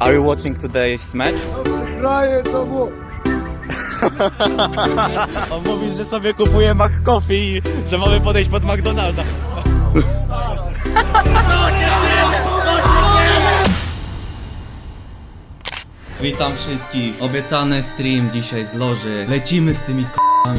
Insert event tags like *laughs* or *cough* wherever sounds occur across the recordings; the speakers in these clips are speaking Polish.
Are you watching today's match? Przegraje to mu. On mówi, że sobie kupuje McCoffee i że mamy podejść pod McDonalda. Witam wszystkich. Obiecany stream dzisiaj z loży. Lecimy z tymi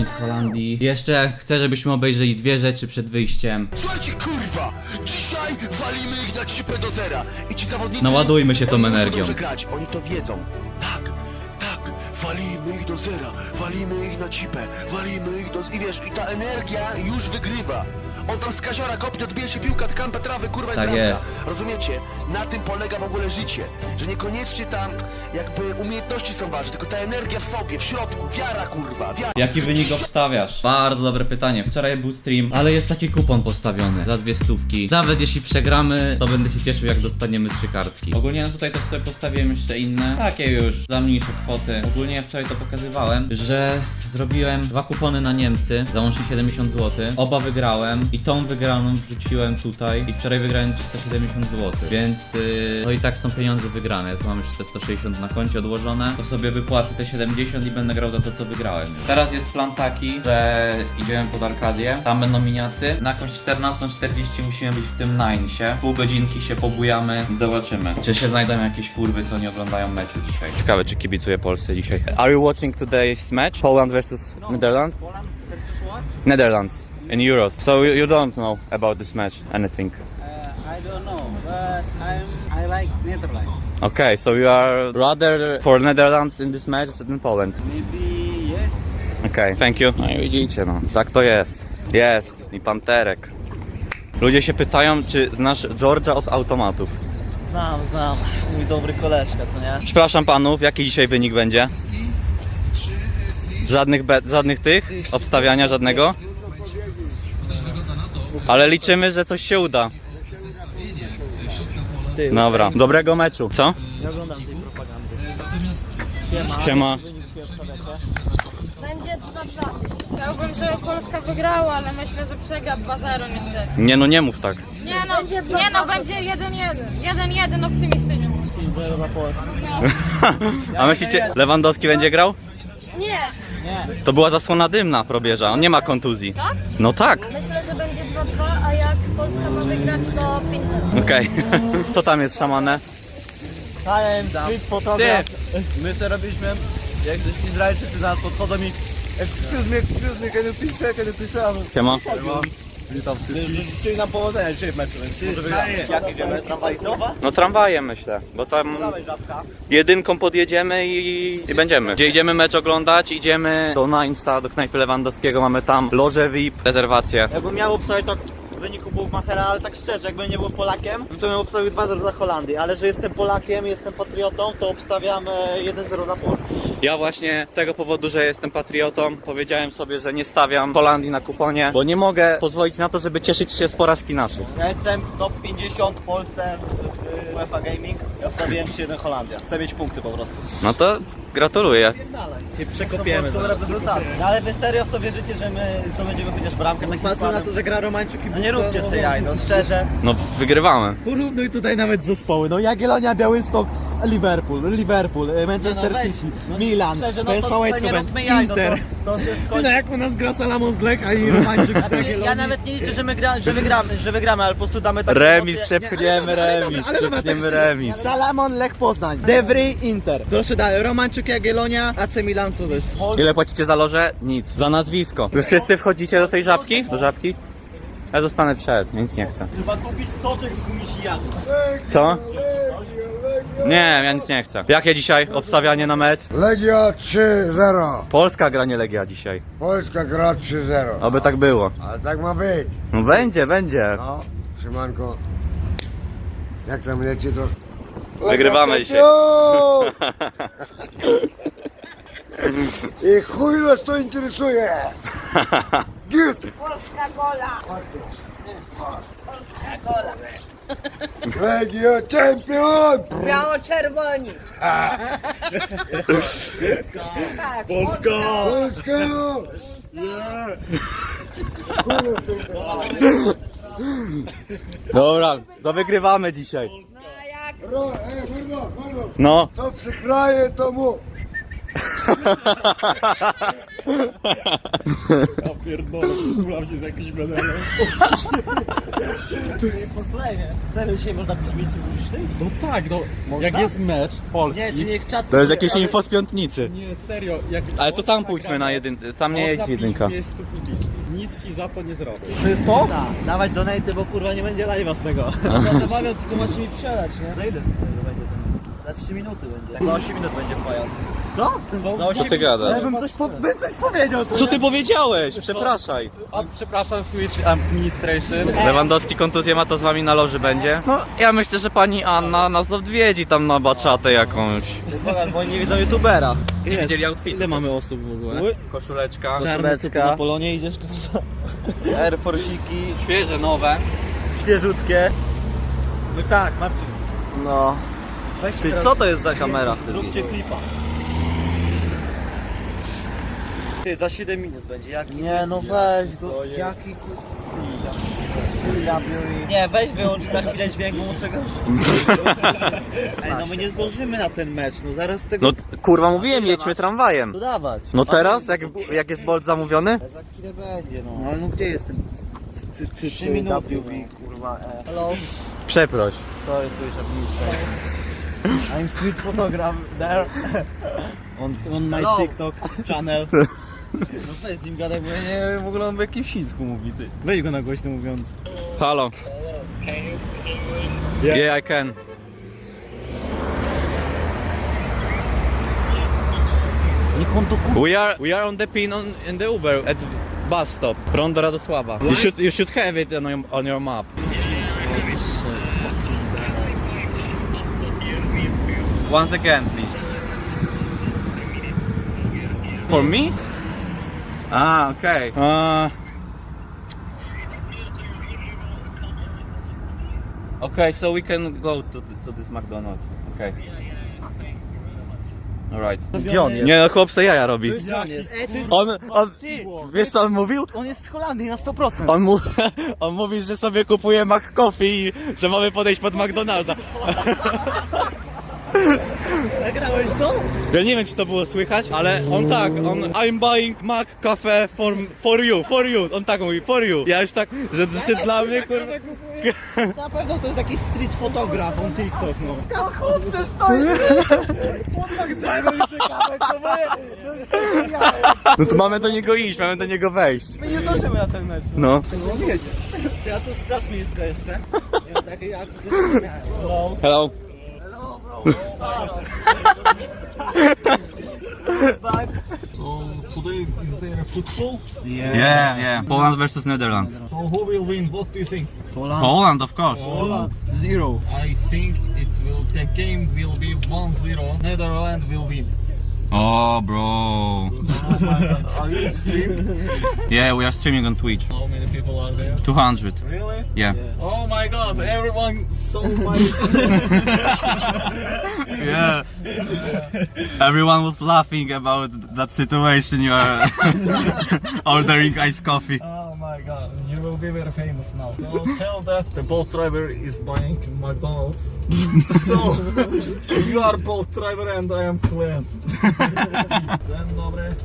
z Holandii. Jeszcze chcę, żebyśmy obejrzeli dwie rzeczy przed wyjściem. Słuchajcie, kurwa! Dzisiaj walimy ich na cipę do zera. I ci zawodnicy... Naładujmy się tą energią. grać, oni to wiedzą. Tak, tak, walimy ich do zera, walimy ich na cipę, walimy ich do... I wiesz, i ta energia już wygrywa. On tam z kaziora kopnie, odbije się piłka, tkampę trawy, kurwa, Tak jest. Rozumiecie? Na tym polega w ogóle życie. Że niekoniecznie tam jakby umiejętności są ważne, tylko ta energia w sobie, w środku, wiara, kurwa, wiara. Jaki wynik obstawiasz? Bardzo dobre pytanie. Wczoraj był stream, ale jest taki kupon postawiony za dwie stówki. Nawet jeśli przegramy, to będę się cieszył, jak dostaniemy trzy kartki. Ogólnie tutaj też sobie postawiłem jeszcze inne, takie już za mniejsze kwoty. Ogólnie ja wczoraj to pokazywałem, że zrobiłem dwa kupony na Niemcy za łącznie 70 zł. Oba wygrałem i tą wygraną wrzuciłem tutaj i wczoraj wygrałem 370 zł. Więc yy, to i tak są pieniądze wygrane. Tu mam już te 160 na koncie odłożone. To sobie wypłacę te 70 i będę grał za to, co wygrałem. Teraz jest plan taki, że idziemy pod Arkadię. Tam będą miniacy. Na jakąś 14.40 musimy być w tym Ninesie. Pół godzinki się pobujamy i zobaczymy. Czy się znajdą jakieś kurwy, co nie oglądają meczu dzisiaj. Ciekawe, czy kibicuje Polsce dzisiaj. Are you watching today's match? Poland versus Netherlands? Poland versus what? Netherlands. In Euros. So you, you don't know about this match, anything? I don't know, but I'm I like Netherlands. Okay, so you are rather for Netherlands in this match than Poland. Maybe yes. Okej, thank you. No i widzicie, no, tak to jest. Jest, i panterek. Ludzie się pytają, czy znasz Georgia od automatów. Znam, znam. Mój dobry koleżka, co nie? Przepraszam panów, jaki dzisiaj wynik będzie? Żadnych bet, żadnych tych? Obstawiania żadnego? Ale liczymy, że coś się uda. Ty, Dobra, dobrego meczu. Co? nie oglądam tej propagandy. Siema. Siema. Będzie 2-2. Chciałbym, żeby Polska wygrała, ale myślę, że przegra 2-0 niestety. Nie no, nie mów tak. Nie no, nie no, będzie 1-1. 1-1 optymistycznie. 5-0 za Polskę. A myślicie, Lewandowski będzie grał? Nie. To była zasłona dymna probierza, on nie ma kontuzji. Tak? No tak. Myślę, że będzie 2-2, a jak Polska ma wygrać, to 5-0. Okej. *laughs* To tam jest szamane. Hi, street photograph. My co robiliśmy? Jak gdzieś Izraelczycy do nas podchodzą i Excuse me, excuse me, can you please check, can you please check? Siema. Witam wszystkich. Życzyli nam powodzenia dzisiaj w meczu, więc. Jak jedziemy? Tramwajdowa? No tramwajem myślę, bo tam Dawaj żabka. jedynką podjedziemy i, i będziemy. Gdzie idziemy mecz oglądać? Idziemy do Nainsa, do knajpy Lewandowskiego, mamy tam loże VIP, rezerwację. Jakbym miał to w wyniku Buchmachera, ale tak szczerze, jakbym nie był Polakiem, to bym obstawił 2-0 dla Holandii, ale że jestem Polakiem, jestem patriotą, to obstawiam e, 1-0 dla Polski. Ja właśnie z tego powodu, że jestem patriotą, powiedziałem sobie, że nie stawiam Holandii na kuponie, bo nie mogę pozwolić na to, żeby cieszyć się z porażki naszych. Ja jestem top 50 w Polsce w UEFA Gaming i obstawiłem 3-1 Holandia. Chcę mieć punkty po prostu. No to gratuluję. Się przekopiemy. No ale wy serio w to wierzycie, że my to będziemy chociaż bramkę takim Patrzę na to, że gra Romańczuk i No nie róbcie sobie jaj, no szczerze. No wygrywamy. Porównuj tutaj nawet zespoły. No Jagiellonia, Białystok, Liverpool, Liverpool, e, Manchester No weź, City, no Milan, Szczerze, no PSV to tutaj nie Eindhoven, no Inter. to, to się Ty no jak u nas gra Salamon z Lech, a i Romańczuk z Znaczy, ja nawet nie liczę, że my, gra, że wygramy, że wygramy, ale po prostu damy takie Remis, przepchniemy remis, przepchniemy tak remis. Salamon, Lech Poznań, Devry, Inter. Proszę dalej, Romańczuk, Jagiellonia, AC Milan, co to jest? Ile płacicie za loże? Nic. Za nazwisko. Wy wszyscy wchodzicie do tej żabki? Do żabki? Ja zostanę przed, nic nie chcę. Trzeba kupić soczek z gumisijami. Co? Nie, ja nic nie chcę. Jakie dzisiaj obstawianie na mecz? Legia 3-0. Polska gra nie Legia dzisiaj. Polska gra 3-0. Oby tak było. Ale tak ma być. No będzie, będzie. No, Szymanko. Jak tam leci to... Wygrywamy dzisiaj. O! *laughs* I chuj nas to interesuje. *laughs* Git. Polska gola. Polska gola. Legio champion. Biało-czerwoni. Polska. Dobra, to wygrywamy dzisiaj. No a jak Ro, ej, mordo, mordo, No. to przykraje to mu. *laughs* *laughs* Posłuchaj mnie. Serio dzisiaj można pić miejsce publicznej? No tak, no jak jest mecz Polski. Nie, czy niech czat... To jest jakieś info z piątnicy. Nie, serio. Jak Ale to tam pójdźmy na jedyn... Tam nie jest jedynka. w miejscu publicznym. Nic ci za to nie zrobię. To jest to? Tak, dawać donaty, bo kurwa nie będzie live'a z tego. *laughs* Ja zamawiam, tylko macie mi przelać, nie? Za ile to będzie ten? Za 3 minuty będzie. Za 8 minut będzie pajac. Co? Za Co 8 ty gadasz? Ja bym coś, po, bym coś powiedział. Co ty powiedziałeś? Przepraszaj. A, przepraszam, Switch Administration. Lewandowski kontuzję ma, to z wami na loży będzie? No, ja myślę, że pani Anna nas odwiedzi tam na baczatę jakąś. Bo oni nie widzą youtubera. Nie widzieli outfit. Ile mamy osób w ogóle? Koszuleczka. Czarny, co ty na Polonie idziesz? Air Force'iki, Świeże, nowe. świeżutkie. No tak, Marcin. No. Ty, co to jest za kamera? Zróbcie klipa. Ty, za 7 minut będzie. Jaki Nie, no weź, do, jaki kur... Nie, weź wyłącz na chwilę dźwięku, muszę go... *laughs* Ej, no my nie zdążymy na ten mecz, no zaraz tego... No, kurwa, mówiłem, jedźmy tramwajem. dodawać. No teraz, jak, jak jest Bolt zamówiony? Za chwilę będzie, no. No ale no gdzie jest ten... Cy, cy, Trzy cy, minuty, WB, no. kurwa, e. Hello, Przeproś. sorry, tu jest administrator. I'm street photographer there. *laughs* On, on my. TikTok channel. *laughs* No weź z nim gadaj, bo ja nie wiem w ogóle on w jakim chińsku mówi, ty. Weź go na głośno mówiąc. Halo. Yeah, I can. Niech on to. We are we are on the pin on in the Uber at bus stop. From do Radosława. You should you should have it on your, on your map. Once again, please. For me? Ah, okay. Uh, okay, so we can go to, to this McDonald's. Okay. Alright. Gdzie on jest? Nie no, chłop se jaja robi. Gdzie on jest? On, on, wiesz co on mówił? On jest z Holandii na 100%. On, mu, *laughs* on mówi, że sobie kupuje McCoffee i że mamy podejść pod McDonalda. *laughs* Nagrałeś to? Ja nie wiem, czy to było słychać, ale on tak, on I'm buying Mac Cafe for, for you, for you. On tak mówi, for you. Ja już tak, że, że dla mnie kurwa... Na pewno to jest jakiś street fotograf, on TikTok, no. No to mamy do niego iść, mamy do niego wejść. My nie zdążymy na ten mecz. No. Ja tu strasz nisko jeszcze. Ja takiej akcji jeszcze nie miałem. Hello. Hello. So today is there football? Yeah, yeah. yeah. Poland versus Netherlands. So who will win? What do you think? Poland, Poland, of course. Poland. Zero. I think it will the game will be 1-0. Netherlands will win. Oh, bro. Are you stream? Yeah, we are streaming on Twitch. How many people are there? 200. Really? Yeah. Oh my god, everyone so *laughs* much. Yeah. Everyone was laughing about that situation you are *laughs* ordering iced coffee. oh my god, you will be very famous now. *laughs* Tell that the boat driver is buying McDonald's. *laughs* so you are boat driver and I am client. Dzień dobry.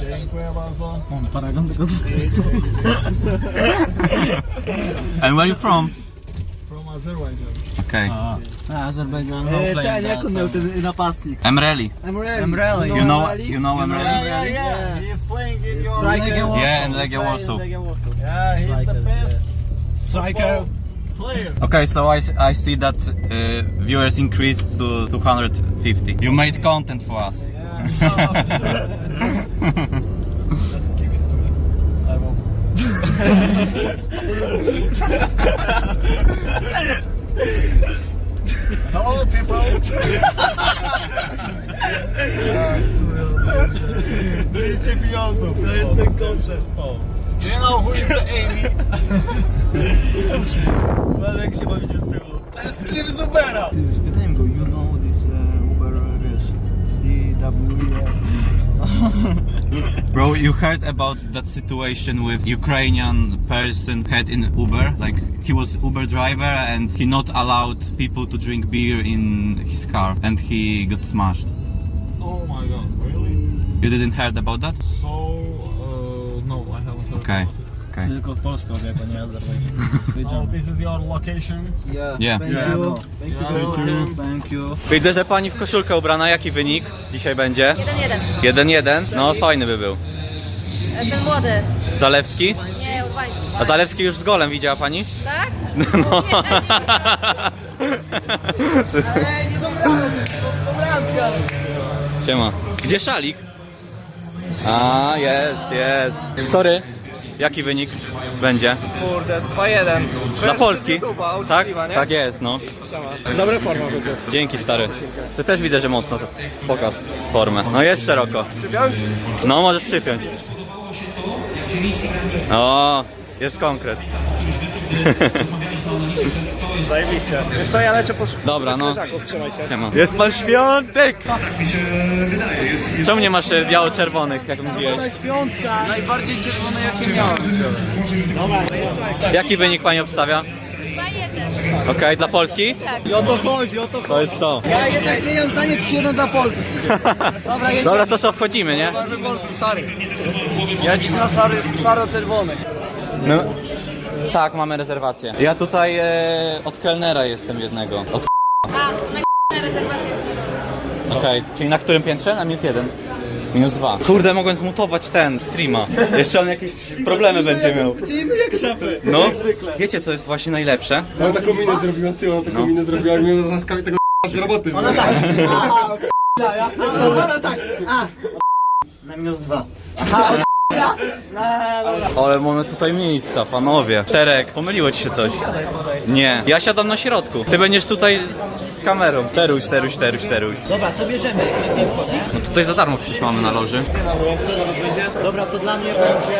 Dziękuję bardzo. Mam paragon tego *laughs* And where are you from? Azerbaijan. Okay. Azerbejdżan. No, Czekaj, jak on miał ten napastnik? Emreli. Emreli. You know, you know Emreli? Yeah, yeah, he is playing in your Yeah, and Legia Warsaw. Yeah, he's the best striker player. Okay, so I, I see that uh, viewers increased to 250. You made content for us. Yeah. *laughs* *laughs* Just give it to me. I will. Hello, people. Widzicie pieniądzów. To jest ten koncept. Do you know who is the Amy? Ale jak się bawicie z tyłu? To jest tryb Zubera. Spytałem go, you know this uh, Uber, wiesz, CWE. *laughs* Bro, you heard about that situation with Ukrainian person had in Uber? Like he was Uber driver and he not allowed people to drink beer in his car and he got smashed. Oh my god, really? You didn't heard about that? So, uh, no, I haven't heard Okay. Okay. Tylko w Polską jako nie Azerbejdżan. So, *laughs* this is your location? Yeah. Yeah. Thank Yeah. you. Thank you. Thank you. Widzę, że pani w koszulkę ubrana. Jaki wynik dzisiaj będzie? 1-1. 1-1? No fajny by był. Ten młody. Zalewski? Nie, Uwański. A Zalewski już z golem widziała pani? Tak? No. *laughs* Siema. Gdzie szalik? A, jest, jest. Sorry. Jaki wynik będzie? Kurde, 2-1. Dla Polski? Tak? Tak jest, no. Dobre forma w ogóle. Dzięki stary. Ty też widzę, że mocno. Pokaż formę. No jest szeroko. No możesz przypiąć. O, jest konkret. *laughs* Zajebiście. Wiesz co, ja lecę po Dobra, no. Trzymaj się. Siema. Jest pan Świątek! Czemu nie masz e, biało-czerwonych, jak mówiłeś? Świątka! Najbardziej czerwone jakie miałem. Dobra, Jaki wynik pani obstawia? 2-1. Okej, dla Polski? I o to chodzi, o to chodzi. To jest to. Ja jednak zmieniam zdanie 3-1 dla Polski. *laughs* Dobra, jedziemy. Dobra, to co, wchodzimy, nie? Ważny Polski, szary. Ja dziś na szary, szaro-czerwony. No, tak, mamy rezerwację. Ja tutaj e, od kelnera jestem jednego. Od A, na rezerwację jest Okej, czyli na którym piętrze? Na minus jeden. Minus dwa. Kurde, mogłem zmutować ten streama. Jeszcze on jakieś problemy będzie miał. Dzień jak szafy. No, wiecie co jest właśnie najlepsze? Mam taką minę zrobiła, ty, mam taką minę zrobiła, jak mnie zaskawi tego z roboty. Ona tak. Aha, ja, ja. Ona tak. *laughs* A. Na minus dwa. Aha. Ale mamy tutaj miejsca, panowie. Terek, pomyliło ci się coś? Nie. Ja siadam na środku. Ty będziesz tutaj z kamerą. Teruś, teruś, teruś, teruś. Dobra, co bierzemy? Jakiś piwko? No tutaj za darmo przecież mamy na loży. Dobra, to dla mnie będzie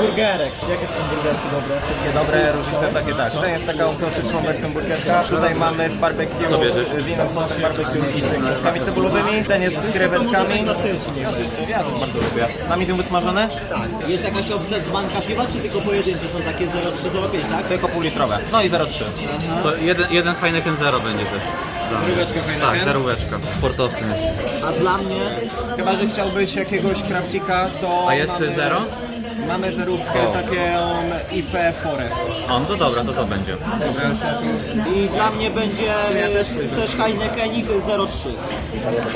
burgerek. Jakie są burgerki dobre? Wszystkie dobre, różnice takie tak. To jest taką klasyczną wersją burgerka. Tutaj mamy z barbecue, Co bierzesz? z inną sosem barbecue i z kreskami cebulowymi. Ten jest z krewetkami. Klasycznie. Ja to bardzo lubię. Na medium wysmażone? Tak. Jest jakaś opcja z banka piwa, czy tylko pojedyncze są takie 0,3, 0,5, tak? Tylko półlitrowe. No i 0,3. To jeden, jeden Heineken Zero będzie też. dla mnie. Zeróweczka Heineken? Tak, zeróweczka. Sportowcem jest. A dla mnie Chyba, że chciałbyś jakiegoś krawcika, to A jest mamy, zero? Mamy zerówkę O. taką IP Forest. O, no to dobra, to to będzie. i dla mnie będzie też, też Heinekenik 0,3.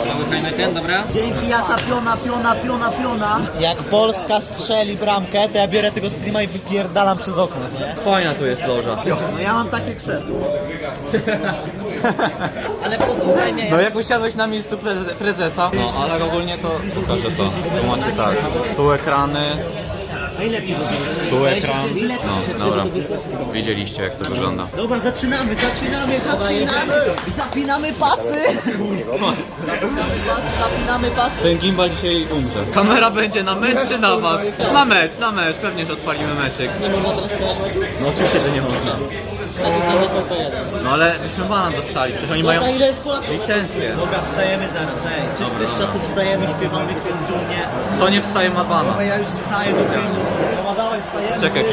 Mały Heineken, dobra? Dzięki Jaca piona, piona, piona, piona. Jak Polska strzeli bramkę, to ja biorę tego streama i wypierdalam przez okno, nie? Fajna tu jest loża. No ja mam takie krzesło. *laughs* Ale posłuchaj mnie, No jak usiadłeś na miejscu pre- prezesa. No ale ogólnie to pokażę to. Tu macie tak. Tu ekrany. Tu ekran. No, dobra. Widzieliście jak to wygląda. Dobra, zaczynamy, zaczynamy, zaczynamy! Zapinamy pasy! Zapinamy pasy! Ten gimbal dzisiaj umrze. Kamera będzie na mecz czy na was? Na mecz, na mecz. Pewnie, że odpalimy meczyk. No oczywiście, że nie można. No ale byśmy bana dostali, przecież oni mają Dobra, ile jest Polaków? licencję. Dobra, wstajemy zaraz, ej. Wszyscy z czatu wstajemy, śpiewamy hymnie. Kto nie wstaje ma bana. Dobra, ja już wstaję do muzyki. Dobra, dawaj, wstajemy. Czekaj.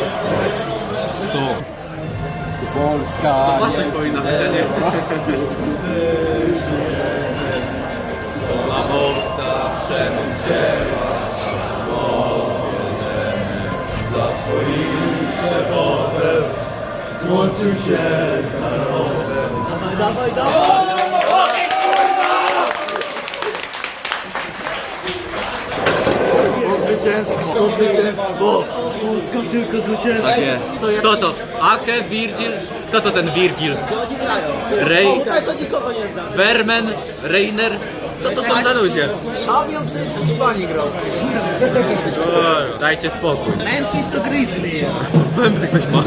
Tu. Polska. Masz coś powinno być, a nie? *laughs* Dawaj, dawaj, dawaj! To zwycięstwo! Polska tylko zwycięstwo! Tak jest. Kto to? Ake, Virgil? Kto to ten Virgil? Tutaj to nikogo nie znam. Vermen, Reiners? Co to są za ludzie? Szawią przecież Hiszpanii grał. Dajcie spokój. Memphis to Grizzly jest. Będę ktoś ma.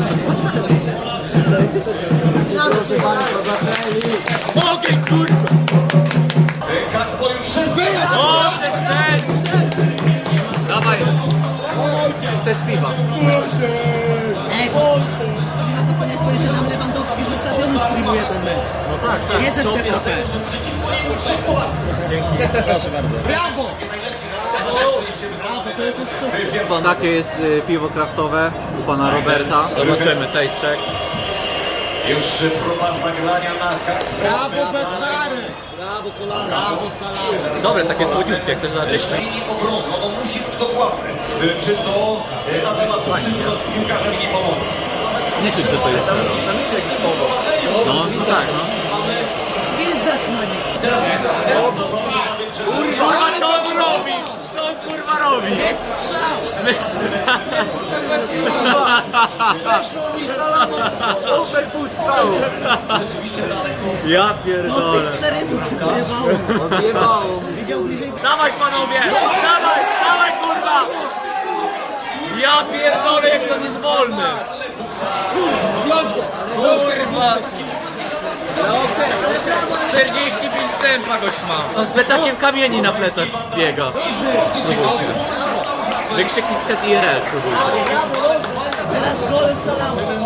Proszę Państwa, zaczęli. Ogień, kurwa! O, przecież! Dawaj! To jest piwa. Ej, zapomnieć powiedzieć, że nam Lewandowski zestawiony streamuje ten mecz. No tak, tak. Jedziesz TVP. Dzięki. Proszę bardzo. Brawo! Brawo! to jest sukces. Takie jest y, piwo kraftowe u pana Roberta. Zobaczymy, taste check. Już próba zagrania na hak. Brawo, Bednary! Brawo, kolana! Brawo, salamy! Dobre, takie słodziutkie, chcesz zacząć? Z linii obrony, on musi być dokładny. Y, Czy to y, na temat też piłkarzem nie pomocy? Nie czuć, że to jest. Tam jest jakiś powód. No, no tak, no. Gwizdać na nich! Kurwa, co on robi? Co on kurwa robi? Jest strzał! Weszło mi szalamo! Super pół strzału. Ja No tych pierdolę. sterydów się pojebało. Odjebało. Widział bliżej. Dawaj panowie! Dawaj, dawaj kurwa! Ja pierdolę, jak to jest wolny! Kurwa! 45 tempa gość ma. On z plecakiem kamieni na plecach biega. Spróbujcie. Wykrzyknik set IRL, spróbujcie. Teraz gole z.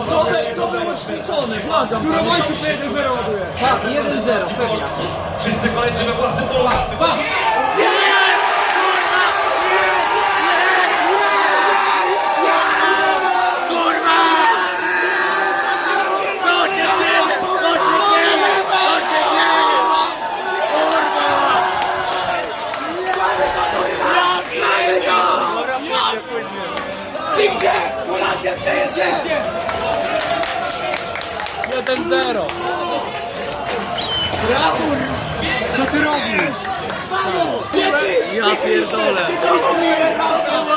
To, by, to było ćwiczone, błagam. Którym momencie 1-0 ładuje? Tak, 1-0, pewnie. Wszyscy koledzy we własnym polu. 1-0. Brawur! Co ty robisz? Panu! Ja pierdolę!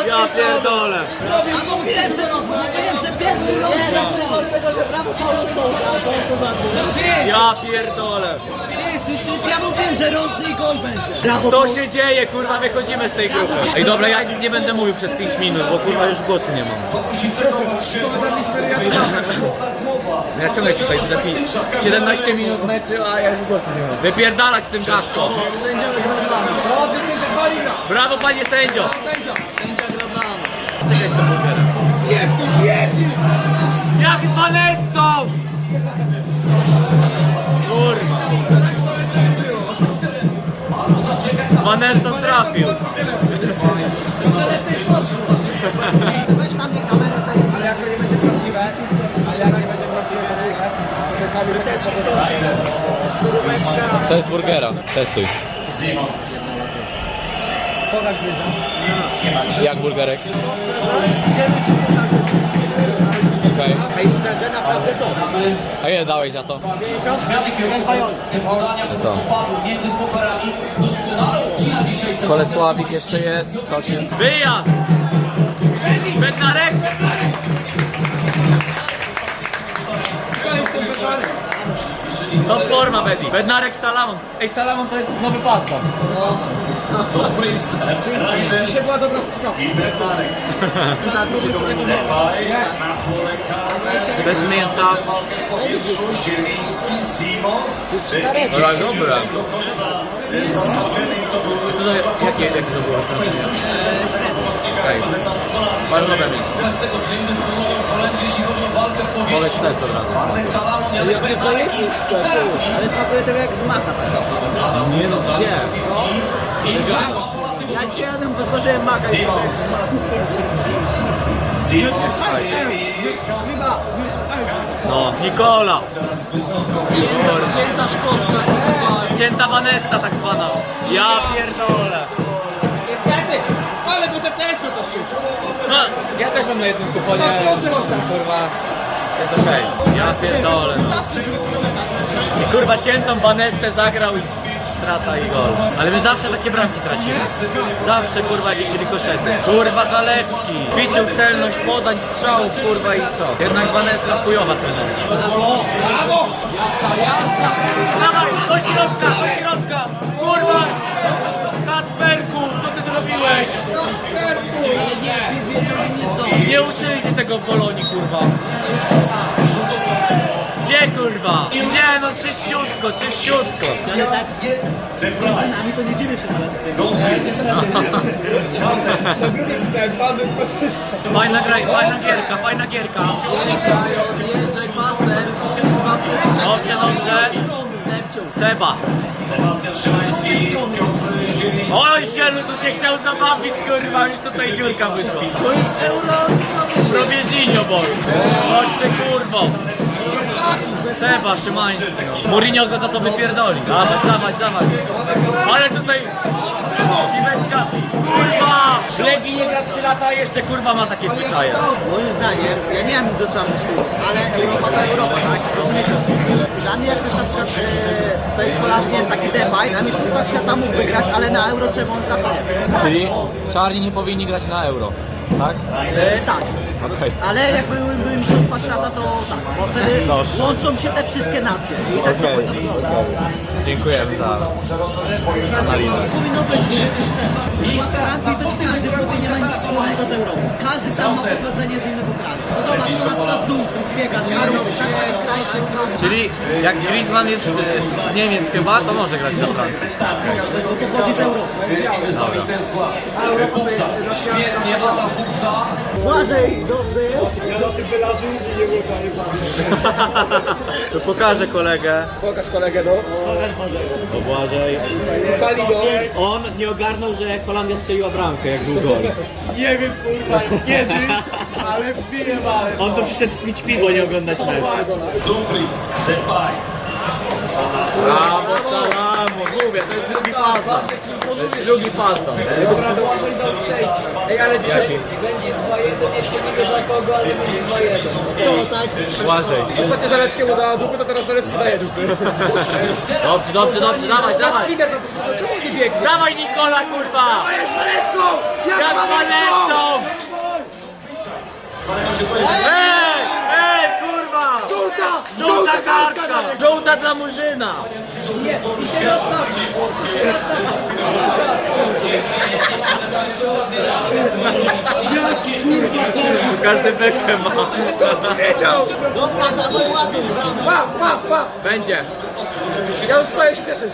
Ja pierdolę! A mówiłem, że mówiłem, że pierwszy rozdział! Brawo Paulo Sosa! Ja pierdolę! Słyszysz? Ja mówiłem, że roczny gol będzie. Brawo To się dzieje, kurwa, wychodzimy z tej grupy. Ej, dobra, ja nic nie będę mówił przez 5 minut, bo kurwa już głosu nie mam. Ja ciągle tutaj lepiej 17 minut meczu, a ja już głosu nie mam. Wypierdalać z tym gaszką. Brawo panie sędzio! Czekaj z tym burgerem. Jak z Vanessą! Z Vanessą trafił. Weź na mnie kamerę, to jest... Ale jak to nie będzie prawdziwe, ale jak nie będzie prawdziwe, To jest burgera. Testuj. Jak burgerek? Okej. Ej, szczerze, naprawdę to. A ile dałeś za to? Kolesławik jeszcze jest, coś jest. Wyjazd! Bednarek! To forma Bedi. Bednarek Salamon. Ej, Salamon to jest nowy pasta. Dzisiaj była dobra strzałka. I Bednarek. Na pole karne. Bez mięsa. Powietrzu Zieliński, Simons. Dobra, dobra. Do końca zasadzony to był To jakie, jakie to było? Okej. Bardzo dobre mięso. z tego czym dysponują Holendrzy, jeśli chodzi o walkę w powietrzu. Poleć też od razu. Bartek Salamon, Janek Bednarek i teraz Ale smakuje tego jak z maka teraz. Nie no, gdzie? Ja cię jadłem, bo złożyłem maka. Simons. Simons. No, Nikola. Cięta szkocka, kurwa. Cięta Vanessa tak zwana. Ja pierdolę. Niestety, ale potem też to szybko. No, ja też mam na jednym kuponie. Kurwa. Jest okej. Ja pierdolę. Kurwa, ciętą Vanessę zagrał i strata i gol. Ale my zawsze takie bramki tracimy. Zawsze kurwa jakieś rikoszety. Kurwa Zalewski. Widział celność podań, strzałów kurwa i co? Jednak Vanessa chujowa trener. Dawaj, do środka, do środka! Kurwa! Kacperku, co ty zrobiłeś? Nie uczyli cię tego w Bolonii, kurwa. Gdzie kurwa? Gdzie no czyściutko, czyściutko. Ale tak, nami to nie dziwię się nawet swojego. Fajna gra, fajna gierka, fajna gierka. Odjeżdżaj pasem. Dobrze, dobrze. Seba. Sebastian Szymański. Oj, Sielu tu się chciał zabawić, kurwa, już tutaj dziurka wyszła. To jest euro... Probierzinio, bol. Chodź ty, kurwo. Seba Szymański. no. Mourinho go za to wypierdoli. Dawać, dawać, dawać. Ale tutaj... Piweczka. Kurwa! Ślegi nie gra 3 lata, a jeszcze kurwa ma takie zwyczaje. Moim zdaniem, ja nie mam nic do czarnych ale Europa to Europa, tak? Rozumiecie? Dla mnie jakoś na przykład e, to jest Holandia taki depay, na mistrzostwach świata mógłby grać, ale na Euro czemu on gra? Czyli czarni nie powinni grać na euro, tak? E, tak. Okej. Ale jak były, były mistrzostwa świata, to tak, bo wtedy łączą się te wszystkie nacje. I tak to powinno. Dziękujemy za analizę. Powinno być. I z Francji to ci każdy powie nie ma nic wspólnego z Europą. Każdy tam ma pochodzenie z innego kraju. No zobacz, na przykład Dumfries biega z Arną, Czyli jak Griezmann jest e, z Niemiec chyba, to może grać na Francji. bo pochodzi z Europy. Błażej, dobrze jest. *laughs* To pokażę kolegę. Pokaż kolegę, no. O Błażej. On nie ogarnął, że Holandia strzeliła bramkę, jak był gol. Nie wiem, kurwa, kiedy, ale wbijewałem. On tu przyszedł pić piwo, nie oglądać mecz. Brawo, salamo, mówię, to jest drugi pasta. To jest drugi pasta. Ej, ale dzisiaj... Błażej. Ostatnio Zalewskiemu dała dupy, to teraz Zalewski daje dupy. Dobrze, dobrze, dobrze, dawaj, dawaj. Świder, no czemu nie biegnie? Dawaj Nikola, kurwa! Zalewską! Jak! Ej, ej, Żółta dla Murzyna! Każdy bekę ma. Pa, pa, pa! Będzie. Ja już stoję się cieszyć.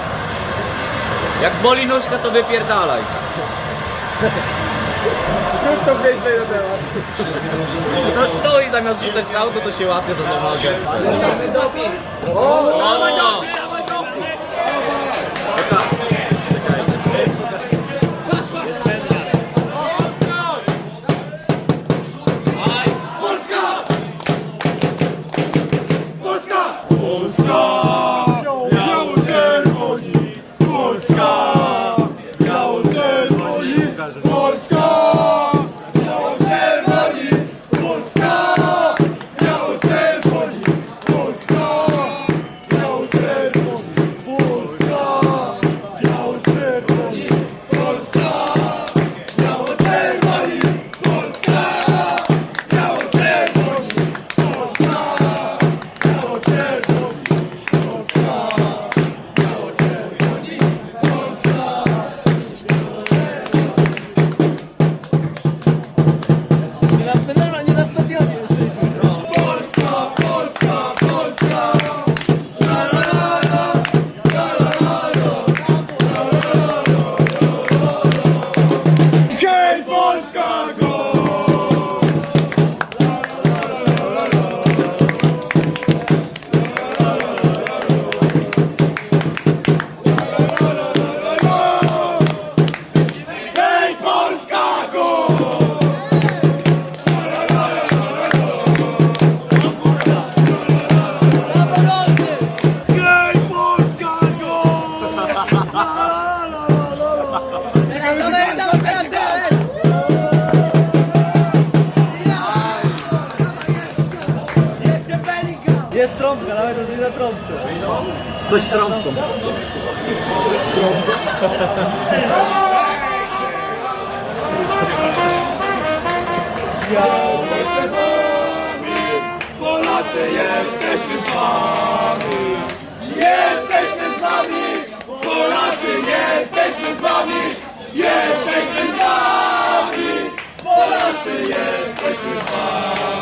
Jak boli nóżka, to wypierdalaj. Krótko zwiedźmy na temat. No stoi zamiast rzucać z auto, to się łapie za tą nogę. O, dawaj doping, dawaj doping! kanale to na trąbce. Coś z trąbką? Ja jesteśmy z wami, Polacy jesteśmy z wami. Jesteśmy z wami, Polacy jesteśmy z wami. Jesteśmy z wami, Polacy jesteśmy z wami.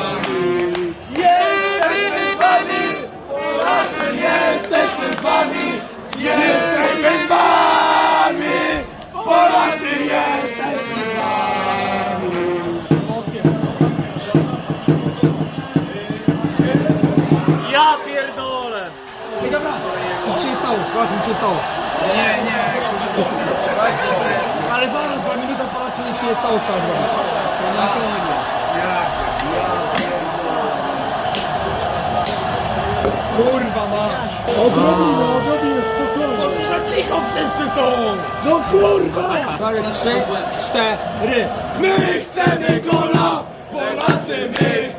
Jesteśmy z wami, jesteśmy z wami, Polacy jesteśmy z wami. Ja pierdolę. I dobra, nic się stało, Polacy nic nie stało. Nie, nie. Ale zaraz, za minutę Polacy nic się stało, trzeba zrobić. To na koniec. Ja. Kurwa, Odrobinę, odrobinę, spokojnie. Za cicho wszyscy są! No kurwa! Tak, trzy, cztery. My chcemy gola! Polacy, my chcemy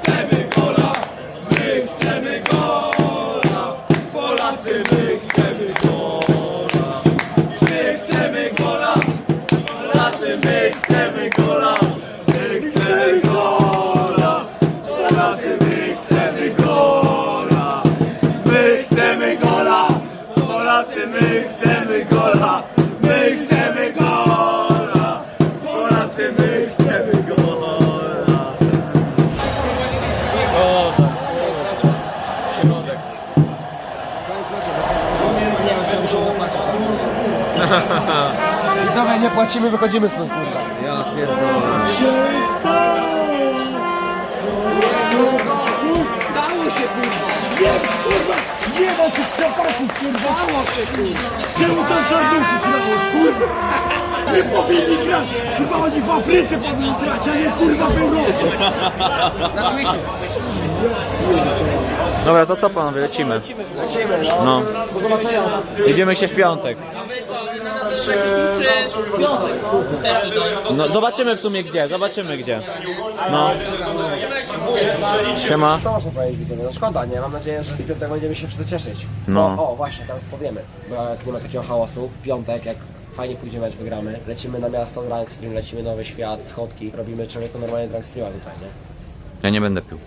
nie płacimy, wychodzimy stąd, kurwa. Ja pierdolę. Stało się, kurwa! Nie, kurwa! Nie ma tych czapaków, kurwa! Stało się, kurwa! Czemu tam czarnuchy grało, kurwa? Nie powinni grać! Chyba oni w Afryce powinni grać, a nie kurwa w Europie! Na Twitchu! Dobra, to co panowie, lecimy? Lecimy, no. No. Idziemy się w piątek. No, zobaczymy w sumie gdzie, zobaczymy gdzie. No. Siema. Co można powiedzieć widzowie? No szkoda, nie? Mam nadzieję, że w piątek będziemy się wszyscy cieszyć. No. O, o właśnie, teraz powiemy. Bo jak nie ma takiego hałasu, w piątek, jak fajnie pójdzie mecz, wygramy, lecimy na miasto Drunk Stream, lecimy Nowy Świat, schodki, robimy człowieku normalnie Drunk Streama tutaj, nie? Ja nie będę pił.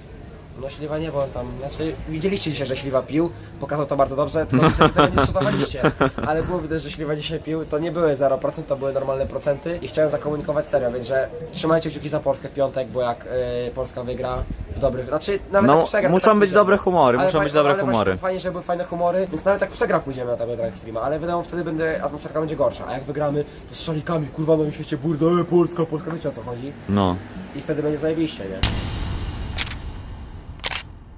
No Śliwa nie, bo on tam, znaczy widzieliście dzisiaj, że Śliwa pił, pokazał to bardzo dobrze, tylko że tego nie szutowaliście, *laughs* ale było widać, że Śliwa dzisiaj pił, to nie były 0%, to były normalne procenty i chciałem zakomunikować serio, więc że trzymajcie kciuki za Polskę w piątek, bo jak y, Polska wygra w dobrych, znaczy nawet No, jak przegra, muszą tak być pójdziemy. dobre humory, Ale muszą faj- być dobre ale humory. Fajnie, żeby były fajne humory, więc nawet jak przegra pójdziemy na tego drag streama, ale wiadomo wtedy będzie, atmosferka będzie gorsza, a jak wygramy, to z szalikami, kurwa, na świecie burda, e, Polska, Polska, wiecie o co chodzi No. i wtedy będzie zajebiście, nie?